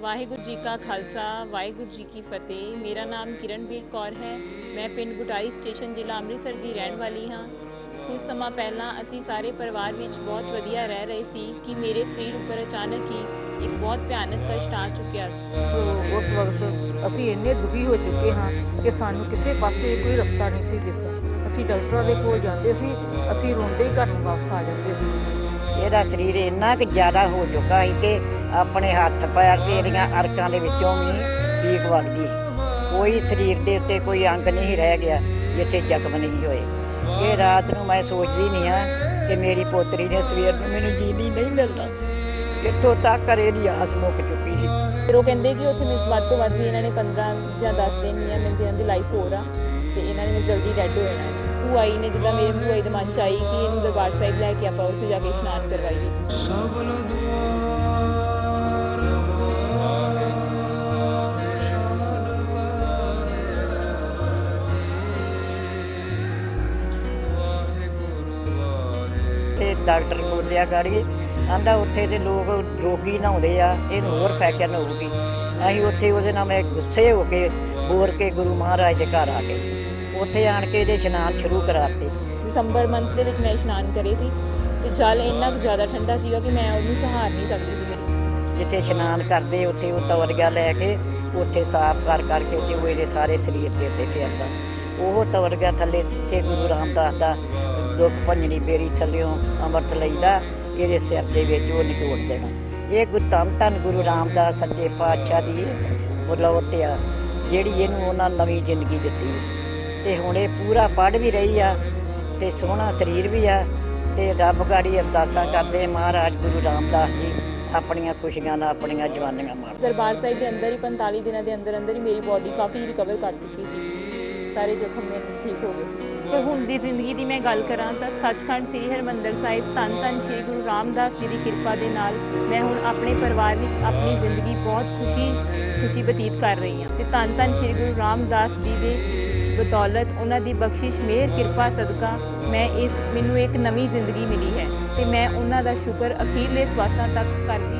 ਵਾਹਿਗੁਰੂ ਜੀ ਕਾ ਖਾਲਸਾ ਵਾਹਿਗੁਰੂ ਜੀ ਕੀ ਫਤਿਹ। ਮੇਰਾ ਨਾਮ ਕਿਰਨਵੀਰ ਕੌਰ ਹੈ। ਮੈਂ ਪਿੰਡ ਗੁਟਾਰੀ ਸਟੇਸ਼ਨ ਜ਼ਿਲ੍ਹਾ ਅੰਮ੍ਰਿਤਸਰ ਦੀ ਰਹਿਣ ਵਾਲੀ ਹਾਂ। ਕੁਝ ਸਮਾਂ ਪਹਿਲਾਂ ਅਸੀਂ ਸਾਰੇ ਪਰਿਵਾਰ ਵਿੱਚ ਬਹੁਤ ਵਧੀਆ ਰਹਿ ਰਹੇ ਸੀ ਕਿ ਮੇਰੇ ਸਰੀਰ ਉੱਪਰ ਅਚਾਨਕ ਹੀ ਇੱਕ ਬਹੁਤ ਭਿਆਨਕ ਕਸ਼ਟ ਆ ਚੁੱਕਿਆ ਤੋ ਉਸ ਵਕਤ ਅਸੀਂ ਇੰਨੇ ਦੁਖੀ ਹੋ ਚੁੱਕੇ ਹਾਂ ਕਿ ਸਾਨੂੰ ਕਿਸੇ ਪਾਸੇ ਕੋਈ ਰਸਤਾ ਨਹੀਂ ਸੀ ਦਿਸਦਾ ਅਸੀਂ ਡਾਕਟਰਾਂ ਦੇ ਕੋਲ ਜਾਂਦੇ ਸੀ ਅਸੀਂ ਰੋਂਦੇ ਹੀ ਘਰ ਨੂੰ ਵਾਪਸ ਆ ਜਾਂਦੇ ਸੀ। ਇਹਦਾ ਸਰੀਰ ਇੰਨਾ ਕੁ ਜ਼ਿਆਦਾ ਹੋ ਚੁੱਕਾ ਸੀ ਕਿ ਆਪਣੇ ਹੱਥ ਪੈਰ ਤੇ ਇਹਦੀਆਂ ਅਰਕਾਂ ਦੇ ਵਿੱਚੋਂ ਵੀ ਪੀਕ ਵਗਦੀ। ਕੋਈ ਸਰੀਰ ਦੇ ਉੱਤੇ ਕੋਈ ਅੰਗ ਨਹੀਂ ਰਹਿ ਗਿਆ ਜਿੱਥੇ ਜ਼ਖਮ ਨਹੀਂ ਹੋਏ। ਇਹ ਰਾਤ ਨੂੰ ਮੈਂ ਸੋਚਦੀ ਨਹੀਂ ਆ ਕਿ ਮੇਰੀ ਪੋਤਰੀ ਨੇ ਸਵੇਰ ਨੂੰ ਮੈਨੂੰ ਜੀਂਦੀ ਨਹੀਂ ਮਿਲਣਾ ਇੱਥੋਂ ਤੱਕ ਘਰੇ ਦੀ ਆਸ ਮੁੱਕ ਚੁੱਕੀ ਸੀ। ਫਿਰ ਉਹ ਕਹਿੰਦੇ ਕਿ ਉੱਥੇ ਮੈਂ ਵੱਧ ਤੋਂ ਵੱਧ ਵੀ ਇਹਨਾਂ ਨੇ 15 ਜਾਂ 10 ਦਿਨ ਜਾਂ ਮੇਰੇ ਇਹਨਾਂ ਦੀ ਲਾਈਫ ਹੋਰ ਆ। ਤੇ ਇਹਨਾਂ ਨੇ ਜਲਦੀ ਡੈਡ ਹੋ ਜਾਣਾ। ਭੂਆ ਜੀ ਨੇ ਜਿੱਦਾਂ ਮੇਰੇ ਭੂਆ ਦੇ ਮਨ ਚ ਆਈ ਕਿ ਇਹਨੂੰ ਦਰਬਾਰ ਸਾਹਿਬ ਲੈ ਕੇ ਆਪਾਂ ਉੱਥੇ ਜਾ ਕੇ ਇਸ਼ਨਾਨ ਕਰਵਾਈਏ। ਸਬਲ ਦੁਆਰ ਤੇ ਡਾਕਟਰ ਬੋਲਿਆ ਗਾੜੀ ਆਂਦਾ ਉੱਥੇ ਦੇ ਲੋਕ ਰੋਗੀ ਨਹਾਉਂਦੇ ਆ ਇਹਨੂੰ ਹੋਰ ਫੈਸ਼ਨ ਹੋਊਗੀ ਅਸੀਂ ਉੱਥੇ ਉਹਦੇ ਨਾਲ ਮੈਂ ਗੁੱਸੇ ਹੋ ਕੇ ਬੋਰ ਕੇ ਗੁਰੂ ਮਹਾਰਾਜ ਦੇ ਘਰ ਆ ਗਏ। ਉੱਥੇ ਆਣ ਕੇ ਇਹਦੇ ਇਸ਼ਨਾਨ ਸ਼ੁਰੂ ਕਰਾਤੇ। ਦਸੰਬਰ ਮੰਥ ਦੇ ਵਿੱਚ ਮੈਂ ਇਸ਼ਨਾਨ ਕਰੇ ਸੀ ਤੇ ਜਲ ਇੰਨਾ ਕੁ ਜ਼ਿਆਦਾ ਠੰਡਾ ਸੀਗਾ ਕਿ ਮੈਂ ਉਹਨੂੰ ਸਹਾਰ ਨਹੀਂ ਸਕਦੀ ਸੀ ਜਿੱਥੇ ਇਸ਼ਨਾਨ ਕਰਦੇ ਉੱਥੇ ਉਹ ਤਵਰਗਾ ਲੈ ਕੇ ਉੱਥੇ ਸਾਫ਼ ਕਰ ਕਰਕੇ ਤੇ ਉਹ ਇਹਦੇ ਸਾਰੇ ਸਰੀਰ ਦੇ ਉੱਤੇ ਫੇਰਦਾ। ਉਹ ਤਵਰਗਾ ਥੱਲੇ ਸੇ ਗੁਰੂ ਰਾਮਦਾਸ ਦਾ ਦੁੱਖ ਭੰਜਣੀ ਬੇਰੀ ਥੱਲਿਓਂ ਅੰਮ੍ਰਿਤ ਲਈਦਾ, ਇਹਦੇ ਸਿਰ ਦੇ ਵਿੱਚ ਉਹ ਨਿਚੋੜ ਦੇਣਾ। ਇਹ ਗੁਰੂ ਧੰਨ ਧੰਨ ਗੁਰੂ ਰਾਮਦਾਸ ਸੱਚੇ ਪਾਤਸ਼ਾਹ ਦੀ ਬਲੌਤ ਆ, ਜਿਹੜੀ ਇਹਨੂੰ ਉਹਨਾਂ ਨਵੀਂ ਜ਼ਿੰਦਗੀ ਦਿੱਤੀ। ਤੇ ਹੁਣ ਇਹ ਪੂਰਾ ਪੜ੍ਹ ਵੀ ਰਹੀ ਆ, ਤੇ ਸੋਹਣਾ ਸਰੀਰ ਵੀ ਆ, ਤੇ ਰੱਬ ਗਾੜੀ ਅਰਦਾਸਾਂ ਕਰਦੇ ਮਹਾਰਾਜ ਗੁਰੂ ਰਾਮਦਾਸ ਜੀ ਆਪਣੀਆਂ ਖੁਸ਼ੀਆਂ ਨਾਲ ਆਪਣੀਆਂ ਜਵਾਨੀਆਂ ਮਾਰ ਦਰਬਾਰ ਸਾਹਿਬ ਦੇ ਅੰਦਰ ਹੀ 45 ਦਿਨਾਂ ਦੇ ਅੰਦਰ ਅੰਦਰ ਹੀ ਮੇਰੀ ਬਾਡੀ ਕਾਫੀ ਰਿਕਵਰ ਕਰ ਚੁੱਕੀ ਸੀ। ਸਾਰੇ ਜ਼ਖਮ ਮੇਰੇ ਠੀਕ ਹੋ ਗਏ ਤੇ ਹੁਣ ਦੀ ਜ਼ਿੰਦਗੀ ਦੀ ਮੈਂ ਗੱਲ ਕਰਾਂ ਤਾਂ ਸੱਚਖੰਡ ਸ੍ਰੀ ਹਰਿਮੰਦਰ ਸਾਹਿਬ ਧੰਨ ਧੰਨ ਸ੍ਰੀ ਗੁਰੂ ਰਾਮਦਾਸ ਜੀ ਦੀ ਕਿਰਪਾ ਦੇ ਨਾਲ ਮੈਂ ਹੁਣ ਆਪਣੇ ਪਰਿਵਾਰ ਵਿੱਚ ਆਪਣੀ ਜ਼ਿੰਦਗੀ ਬਹੁਤ ਖੁਸ਼ੀ ਖੁਸ਼ੀ ਬਤੀਤ ਕਰ ਰਹੀ ਹਾਂ। ਤੇ ਧੰਨ ਧੰਨ ਸ੍ਰੀ ਗੁਰੂ ਰਾਮਦਾਸ ਜੀ ਦੇ ਬਦੌਲਤ ਉਹਨਾਂ ਦੀ ਬਖਸ਼ਿਸ਼, ਮਿਹਰ, ਕਿਰਪਾ, ਸਦਕਾ ਮੈਂ ਇਸ, ਮੈਨੂੰ ਇੱਕ ਨਵੀਂ ਜ਼ਿੰਦਗੀ ਮਿਲੀ ਹੈ ਤੇ ਮੈਂ ਉਹਨਾਂ ਦਾ ਸ਼ੁਕਰ ਅਖੀਰਲੇ ਸਵਾਸਾਂ ਤੱਕ ਕਰਦੀ